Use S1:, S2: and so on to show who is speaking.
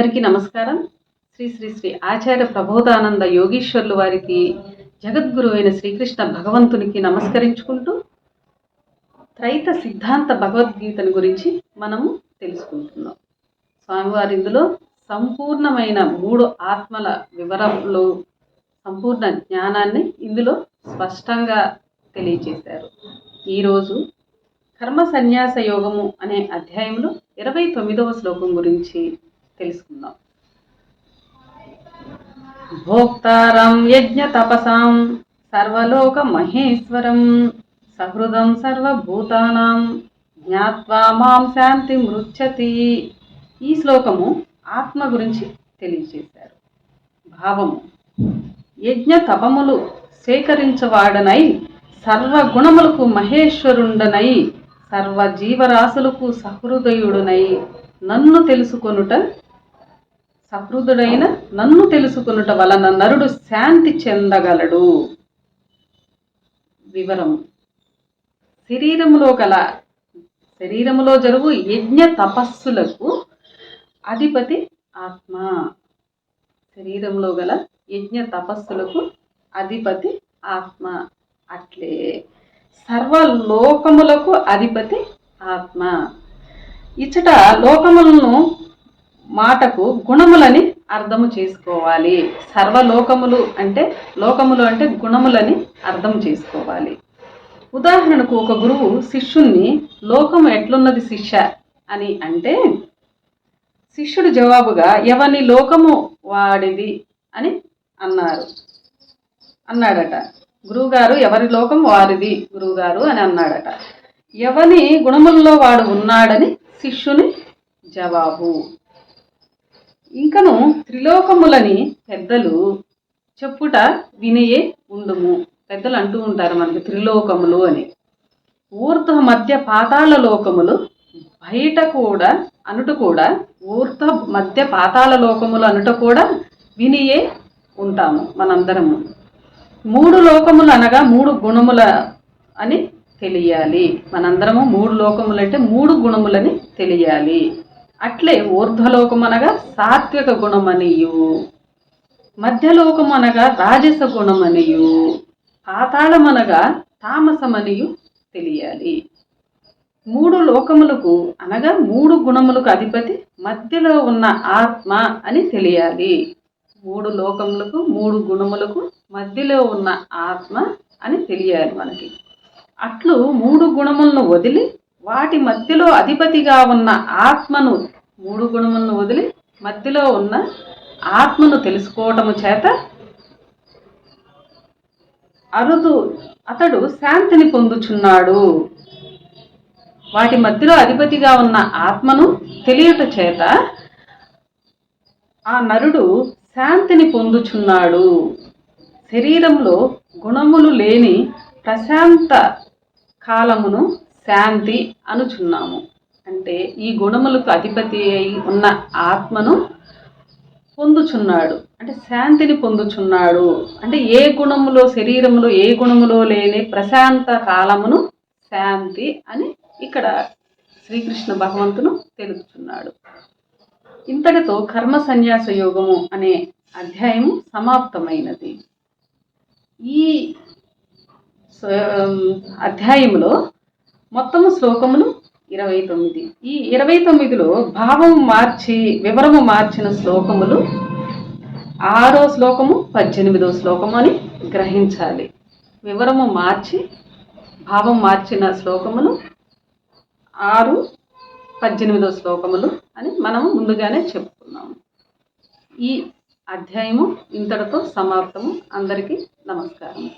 S1: అందరికీ నమస్కారం. శ్రీ శ్రీ శ్రీ ఆచార్య ప్రబోధానంద యోగీశ్వర్లు వారికి జగద్గురు అయిన శ్రీకృష్ణ భగవంతునికి నమస్కరించుకుంటూ త్రైత సిద్ధాంత భగవద్గీతను గురించి మనము తెలుసుకుంటున్నాం. స్వామివారి ఇందులో సంపూర్ణమైన మూడు ఆత్మల వివరంలో సంపూర్ణ జ్ఞానాన్ని ఇందులో స్పష్టంగా తెలియజేశారు. ఈరోజు కర్మ సన్యాస యోగము అనే అధ్యాయంలో ఇరవై తొమ్మిదవ శ్లోకం గురించి తెలుసుకుందాం. భోక్తారం యజ్ఞ తపసాం సర్వలోక మహేశ్వరం సహృదం సర్వభూతానాం జ్ఞాత్వా మాం శాంతి మృచ్చతి ఈ శ్లోకము ఆత్మ గురించి తెలియజేశారు. భావము యజ్ఞ తపములు సేకరించవాడనై సర్వగుణములకు మహేశ్వరుండనై సర్వ జీవరాశులకు సహృదయుడునై నన్ను తెలుసుకొనుట సహృదుడైన నన్ను తెలుసుకునుట వలన నరుడు శాంతి చెందగలడు. వివరము. శరీరములో గల శరీరములో జరుగు యజ్ఞ తపస్సులకు అధిపతి ఆత్మ. శరీరంలో గల యజ్ఞ తపస్సులకు అధిపతి ఆత్మ. అట్లే. సర్వలోకములకు అధిపతి ఆత్మ. ఇచ్చట లోకములను మాటకు గుణములని అర్థము చేసుకోవాలి. సర్వలోకములు అంటే లోకములు అంటే గుణములని అర్థం చేసుకోవాలి. ఉదాహరణకు ఒక గురువు శిష్యుణ్ణి లోకం ఎట్లున్నది శిష్య అని అంటే శిష్యుడు జవాబుగా ఎవని లోకము వాడిది అని అన్నారు. అన్నాడట. గురువుగారు ఎవరి లోకం వారిది గురువుగారు అని అన్నాడట. ఎవని గుణముల్లో వాడు ఉన్నాడని శిష్యుని జవాబు? ఇంకను త్రిలోకములని పెద్దలు చెప్పుట వినయే ఉండుము. పెద్దలు అంటూ ఉంటారు మనకి త్రిలోకములు అని. ఊర్ధ మధ్య పాతాళ లోకములు బయట కూడా అనుట కూడా ఊర్ధ మధ్య పాతాళ లోకములు అనుట కూడా వినియే ఉంటాము మనందరము. మూడు లోకములు అనగా మూడు గుణముల అని తెలియాలి. మనందరము మూడు లోకములు అంటే మూడు గుణములని తెలియాలి. అట్లే ఊర్ధ్వలోకం అనగా సాత్విక గుణమనియు మధ్యలోకం అనగా రాజస గుణమనియు పాతాళమనగా తామసమనియు తెలియాలి. మూడు లోకములకు అనగా మూడు గుణములకు అధిపతి మధ్యలో ఉన్న ఆత్మ అని తెలియాలి. మూడు లోకములకు మూడు గుణములకు మధ్యలో ఉన్న ఆత్మ అని తెలియాలి మనకి. అట్లు మూడు గుణములను వదిలి వాటి మధ్యలో అధిపతిగా ఉన్న ఆత్మను మూడు గుణములను వదిలి మధ్యలో ఉన్న ఆత్మను తెలుసుకోవటము చేత అరుదు అతడు శాంతిని పొందుచున్నాడు. వాటి మధ్యలో అధిపతిగా ఉన్న ఆత్మను తెలియట చేత ఆ నరుడు శాంతిని పొందుచున్నాడు. శరీరంలో గుణములు లేని ప్రశాంత కాలమును శాంతి అనుచున్నాము. అంటే ఈ గుణములకు అధిపతి అయి ఉన్న ఆత్మను పొందుచున్నాడు. అంటే శాంతిని పొందుచున్నాడు. అంటే ఏ గుణములో శరీరంలో ఏ గుణములో లేని ప్రశాంత కాలమును శాంతి అని ఇక్కడ శ్రీకృష్ణ భగవంతును తెలుపుచున్నాడు. ఇంతటితో కర్మ సన్యాస యోగము అనే అధ్యాయము సమాప్తమైనది. ఈ అధ్యాయములో మొత్తము శ్లోకములు ఇరవై తొమ్మిది. ఈ ఇరవై తొమ్మిదిలో భావం మార్చి వివరము మార్చిన శ్లోకములు ఆరో శ్లోకము పద్దెనిమిదో శ్లోకము అని గ్రహించాలి. వివరము మార్చి భావం మార్చిన శ్లోకములు ఆరు పద్దెనిమిదో శ్లోకములు అని మనము ముందుగానే చెప్పుకున్నాము. ఈ అధ్యాయము ఇంతటితో సమాప్తము. అందరికీ నమస్కారం.